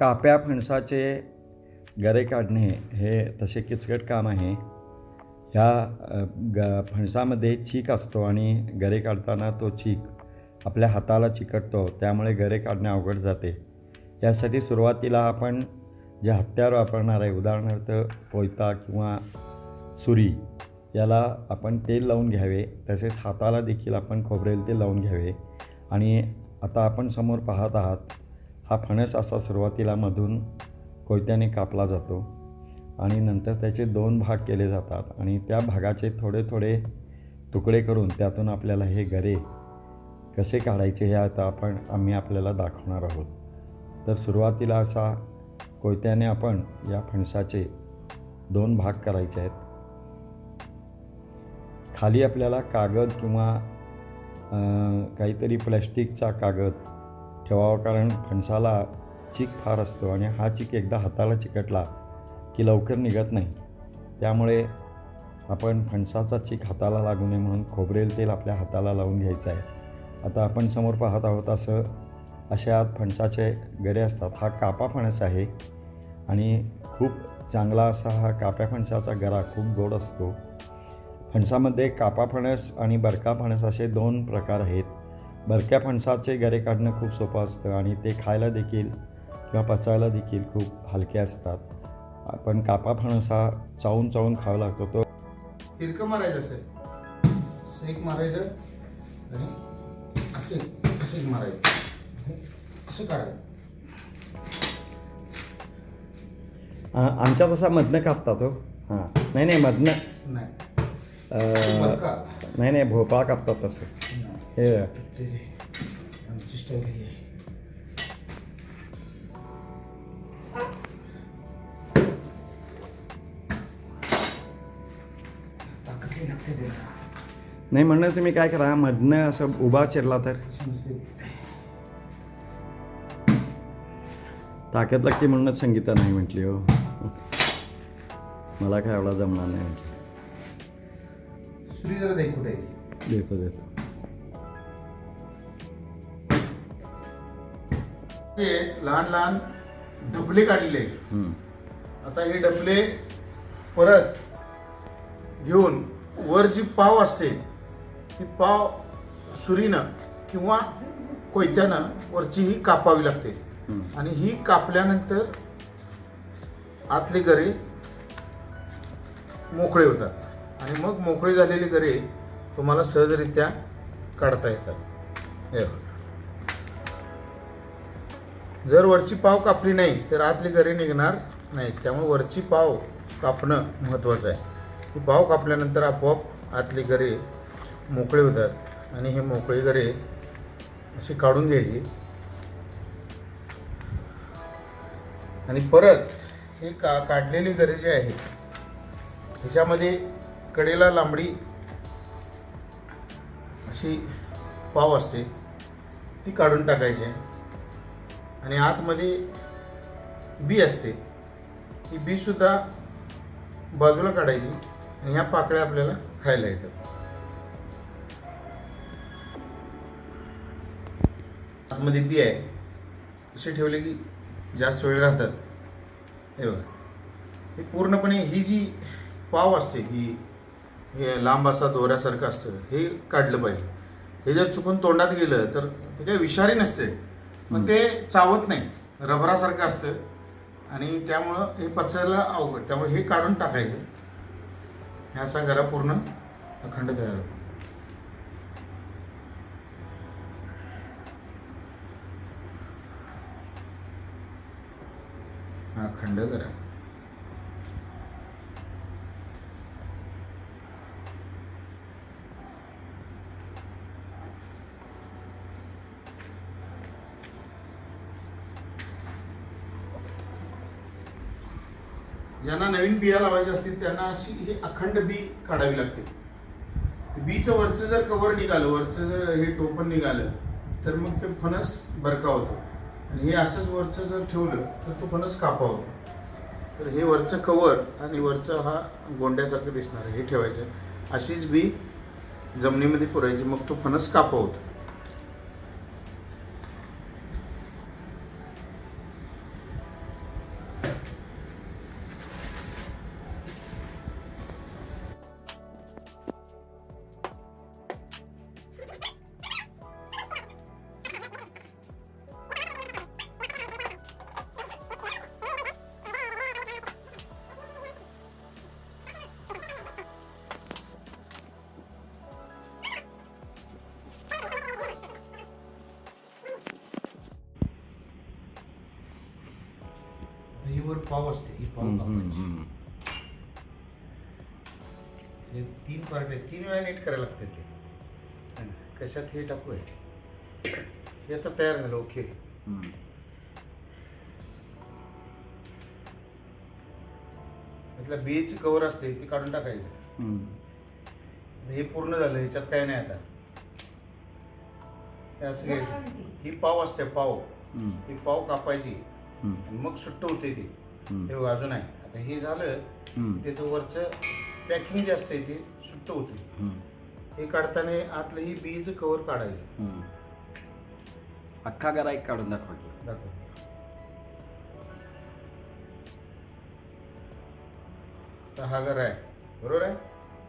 काप्या फणसाचे गरे काढणे हे तसे किचकट काम आहे. ह्या ग फणसामध्ये चीक असतो आणि गरे काढताना तो चीक आपल्या हाताला चिकटतो त्यामुळे गरे काढणे अवघड जाते. यासाठी सुरुवातीला आपण जे हत्यार वापरणार आहे उदाहरणार्थ कोयता किंवा सुरी याला आपण तेल लावून घ्यावे. तसेच हाताला देखील आपण खोबरेल तेल लावून घ्यावे. आणि आता आपण समोर पाहत आहात हा फणस असा सुरुवातीला मधून कोयत्याने कापला जातो आणि नंतर त्याचे दोन भाग केले जातात आणि त्या भागाचे थोडे थोडे तुकडे करून त्यातून आपल्याला हे गरे कसे काढायचे हे आता आपण आम्ही आपल्याला दाखवणार आहोत. तर सुरुवातीला असा कोयत्याने आपण या फणसाचे दोन भाग करायचे आहेत. खाली आपल्याला कागद किंवा काहीतरी प्लॅस्टिकचा कागद ठेवावा कारण फणसाला चीक फार असतो आणि हा चीक एकदा हाताला चिकटला की लवकर निघत नाही. त्यामुळे आपण फणसाचा चीक हाताला लागू नये म्हणून खोबरेल तेल आपल्या हाताला लावून घ्यायचं आहे. आता आपण समोर पाहत आहोत असं अशा फणसाचे गरे असतात. हा कापा फणस आहे आणि खूप चांगला असा हा काप्या फणसाचा गरा खूप गोड असतो. फणसामध्ये कापा फणस आणि बरका फणस असे दोन प्रकार आहेत. बरक्या फणसाचे गरे काढणं खूप सोपं असतं आणि ते खायला देखील किंवा पचायला देखील खूप हलके असतात. आपण कापा फणस हा चावून चावून खावा लागतो तो तिरकं मारायचं असं असं एक मारायचं आणि असे असं मारायचं. असं काढायचं. आमच्या तसा मधनं कापतात हो हां. नाही नाही मधनं. नाही. नाही नाही भोपळा कापतात तसं. हे आमची आहे. नाही म्हणणं तुम्ही काय करा मधनं असं उभा चिरला तर. ताकद लागते म्हणूनच संगीता नाही म्हटली हो मला काय एवढा जमणार नाही? देतो देतो ते लहान लहान आहे. हम्म. आता हे डबले परत घेऊन वर जी पाव असते ती पाव सुरीनं किंवा कोयत्यानं वरची ही कापावी लागते. आणि ही कापल्यानंतर आतले गरे मोकळे होतात आणि मग मोकळे झालेले गरे तुम्हाला सहजरित्या काढता येतात हे. जर वरची पाव कापली नाही तर आतली गरी निघणार नाहीत त्यामुळे वरची पाव कापणं महत्त्वाचं आहे. ती पाव कापल्यानंतर आपोआप आतली गरे मोकळे होतात. आणि हे मोकळी गरे अशी काढून घ्यायची. आणि परत हे का काढलेले गरे जे आहे ह्याच्यामध्ये कडेला लांबडी अशी पाव असते ती काढून टाकायची. आणि आतमध्ये बी असते. ही बी सुद्धा बाजूला काढायची आणि ह्या पाकळ्या आपल्याला खायला येतात. आतमध्ये बी आहे. असे ठेवले की जास्त वेळ राहतात. हे बघा. हे पूर्णपणे ही जी पाव असते ही हे लांब असा दोऱ्यासारखं असतं हे काढलं पाहिजे. हे जर चुकून तोंडात गेलं तर ते काही विषारी नसते. मग ते चावत नाही. रबरासारखं असतं. आणि त्यामुळं हे पचायला अवघड. त्यामुळे हे काढून टाकायचं. हे असा गरा पूर्ण अखंड तयार होतो. हा अखंड गरा. ज्यांना नवीन बिया लावायच्या असतील त्यांना अशी हे अखंड बी काढावी लागते. बीचं वरचं जर कवर निघालं वरचं जर हे टोपण निघालं तर मग ते फणस बरका होतो. आणि हे असंच वरचं जर ठेवलं तर तो फणस कापा होतो. तर हे वरचं कवर आणि वरचं हा गोंड्यासारखं दिसणार आहे हे ठेवायचं. अशीच बी जमिनीमध्ये पुरायची मग तो फणस कापा पाव असते ही पाव कापायची. हे तीन पार्ट आहेत तीन वेळा नीट करायला लागते ते. कशात हे टाकू आहे? हे आता तयार झालं ओके. त्यातलं बीच कवर असते ती काढून टाकायचं. हम्म. हे पूर्ण झालं ह्याच्यात काय नाही आता. हे असं घ्यायचं. ही पाव असते पाव. हम्म. ही पाव कापायची. मग सुट्ट होते ते. हे बघ, अजून आहे. आता हे झालं. त्याचं वरचं पॅकिंग जे असते ते सुट्ट होते. हे काढताना आतलं ही बीचं कवर काढायचं. अख्खा गरा एक काढून दाखवा की. दाखव. तर हा घर आहे. बरोबर आहे?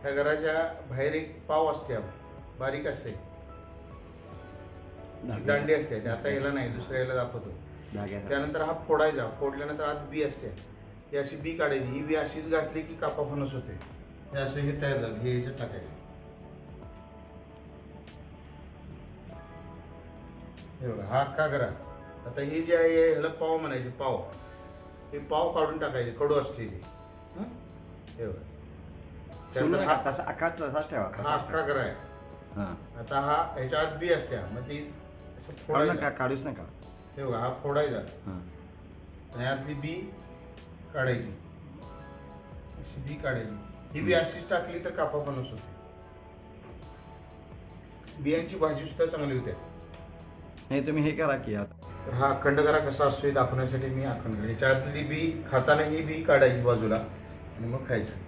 ह्या घराच्या बाहेर एक पाव असते बारीक असते. दांडी असते. आता याला नाही दुसऱ्या याला दाखवतो. त्यानंतर हा फोडायचा. फोडल्यानंतर आत बी असते. ही अशी बी काढायची. ही बी अशीच घातली की कापा फणस होते. हे असं हे तयार झालं. हे याच्यात टाकायचे. हे बघा हा अख्खा करा. आता हे जे आहे ह्याला पाव म्हणायचे पाव. हे पाव काढून टाकायचे. कडू असते हं? बघा. त्यानंतर हा तसा अख्खा तसाच ठेवा. हा करा. आहे आता हा ह्याच्या आत बी असते मग ती नका काढूच नका. हे बघा हा फोडायचा. हां. आणि आतली बी काढायची. अशी बी काढायची. ही बी अशीच टाकली तर कापा पण होते बियांची भाजी सुद्धा चांगली होते. नाही तुम्ही हे करा की आता. तर हा अखंड करा कसा असतो हे दाखवण्यासाठी मी अखंड. ह्याच्या आतली बी खाताना ही बी काढायची बाजूला आणि मग खायचं.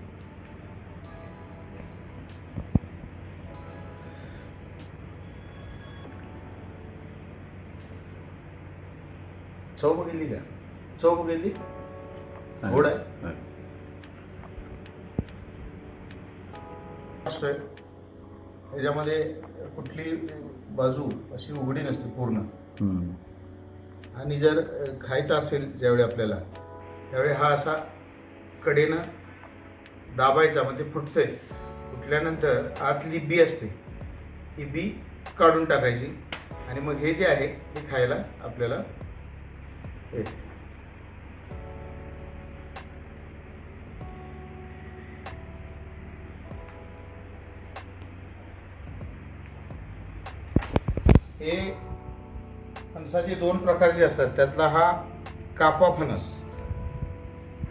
चव बघितली का चव बघितली गोड आहे. हां. असतोय. त्याच्यामध्ये कुठली बाजू अशी उघडी नसते पूर्ण. आणि जर खायचा असेल ज्यावेळी आपल्याला त्यावेळी हा असा कडेनं दाबायचा मग ते फुटतंय. फुटल्यानंतर आतली बी असते. ती बी काढून टाकायची. आणि मग हे जे आहे हे खायला आपल्याला येते हे फणसाचे दोन प्रकारचे असतात त्यातला हा कापा फणस.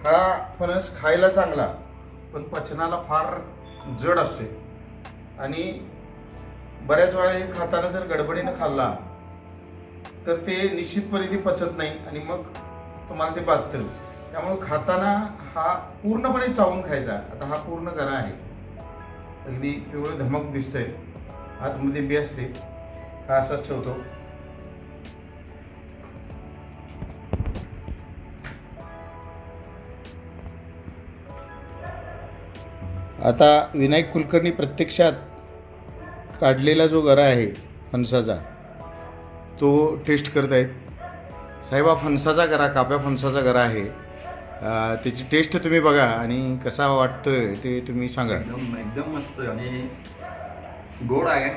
हा फणस खायला चांगला पण पचनाला फार जड असते आणि बऱ्याच वेळा हे खाताना जर गडबडीनं खाल्ला तर ते निश्चितपणे ते पचत नाही आणि मग तुम्हाला ते बाधतं त्यामुळं खाताना हा पूर्णपणे चावून खायचा. आता हा पूर्ण गरा आहे. अगदी पिवळं धमक दिसतंय. आतमध्ये बी असते. हा असाच ठेवतो. आता विनायक कुलकर्णी प्रत्यक्षात काढलेला जो गरा आहे फणसाचा तो टेस्ट करत आहेत. साहेब हा फणसाचा गरा काप्या फणसाचा गरा आहे. त्याची टेस्ट तुम्ही बघा आणि कसा वाटतोय ते तुम्ही सांगा. एकदम एकदम मस्त आणि गोड आहे.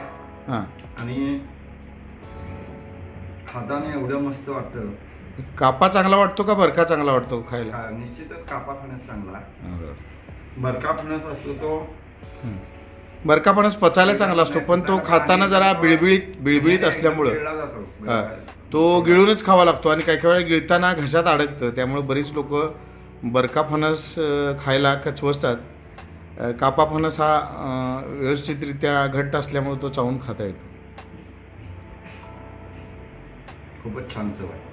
हां. आणि खाताना एवढं मस्त वाटतं. कापा चांगला वाटतो का बरका चांगला वाटतो खायला? निश्चितच कापा फणस चांगला. बरका फणस असतो तो बरका फणस पचायला चांगला असतो. पण तो खाताना जरा बिळबिळीत बिळबिळीत असल्यामुळं. हा. तो गिळूनच खावा लागतो आणि काही काही वेळा गिळताना घशात अडकतं. त्यामुळे बरीच लोक बरका फणस अं, खायला कचवसतात. अं, कापा फणस हा अं, व्यवस्थितरित्या घट्ट असल्यामुळे तो चावून खाता येतो. खूपच छान चव आहे.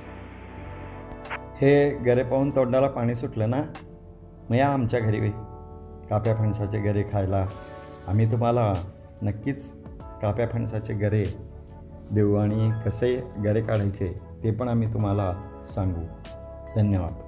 हे गरे पाहून तोंडाला पाणी सुटलं ना मग या आमच्या घरी वे काप्या फणसाचे गरे खायला. आम्ही तुम्हाला नक्कीच काप्या फणसाचे गरे देऊ आणि कसे गरे काढायचे ते पण आम्ही तुम्हाला सांगू. धन्यवाद.